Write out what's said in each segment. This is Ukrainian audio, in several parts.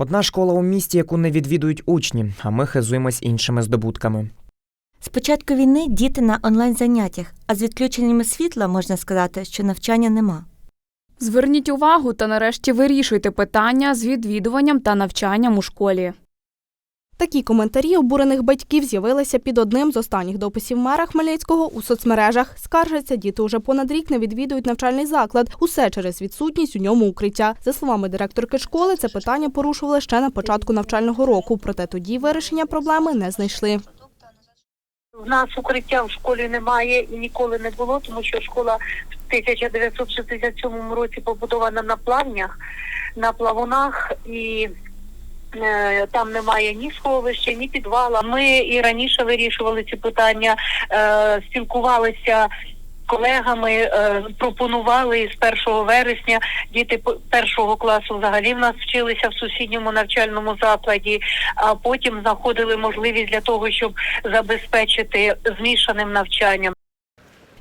Одна школа у місті, яку не відвідують учні, а ми хизуємось іншими здобутками. З початку війни діти на онлайн-заняттях, а з відключеннями світла можна сказати, що навчання нема. Зверніть увагу та нарешті вирішуйте питання з відвідуванням та навчанням у школі. Такі коментарі обурених батьків з'явилися під одним з останніх дописів мера Хмельницького у соцмережах. Скаржаться, діти уже понад рік не відвідують навчальний заклад. Усе через відсутність у ньому укриття. За словами директорки школи, це питання порушували ще на початку навчального року. Проте тоді вирішення проблеми не знайшли. В нас укриття в школі немає і ніколи не було, тому що школа в 1967 році побудована на плавнях, на плавунах і там немає ні сховища, ні підвала. Ми і раніше вирішували ці питання, е, спілкувалися. Колегами е, пропонували з 1 вересня діти першого класу взагалі в нас вчилися в сусідньому навчальному закладі, а потім знаходили можливість для того, щоб забезпечити змішаним навчанням.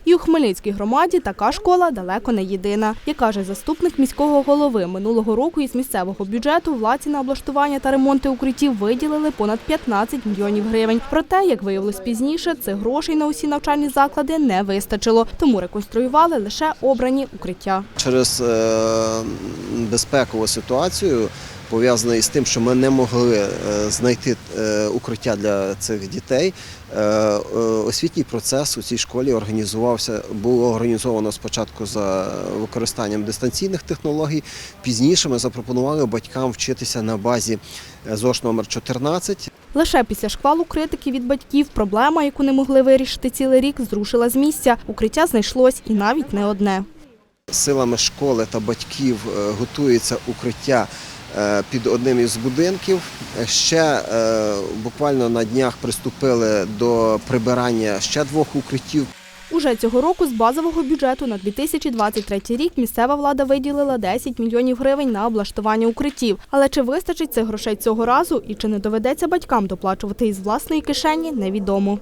І у Хмельницькій громаді така школа далеко не єдина. Як каже заступник міського голови, минулого року із місцевого бюджету владці на облаштування та ремонти укриттів виділили понад 15 мільйонів гривень. Проте, як виявилось пізніше, цих грошей на усі навчальні заклади не вистачило, тому реконструювали лише обрані укриття. через е, безпекову ситуацію, пов'язану з тим, що ми не могли е, знайти е, укриття для цих дітей. е, Освітній процес у цій школі організувався, було організовано спочатку за використанням дистанційних технологій. Пізніше ми запропонували батькам вчитися на базі ЗОШ номер 14 Лише після шквалу критики від батьків проблема, яку не могли вирішити цілий рік, зрушила з місця. Укриття знайшлось і навіть не одне. Силами школи та батьків готується укриття під одним із будинків. Ще е, буквально на днях приступили до прибирання ще двох укриттів. Уже цього року з базового бюджету на 2023 рік місцева влада виділила 10 мільйонів гривень на облаштування укриттів. Але чи вистачить цих грошей цього разу і чи не доведеться батькам доплачувати із власної кишені, невідомо.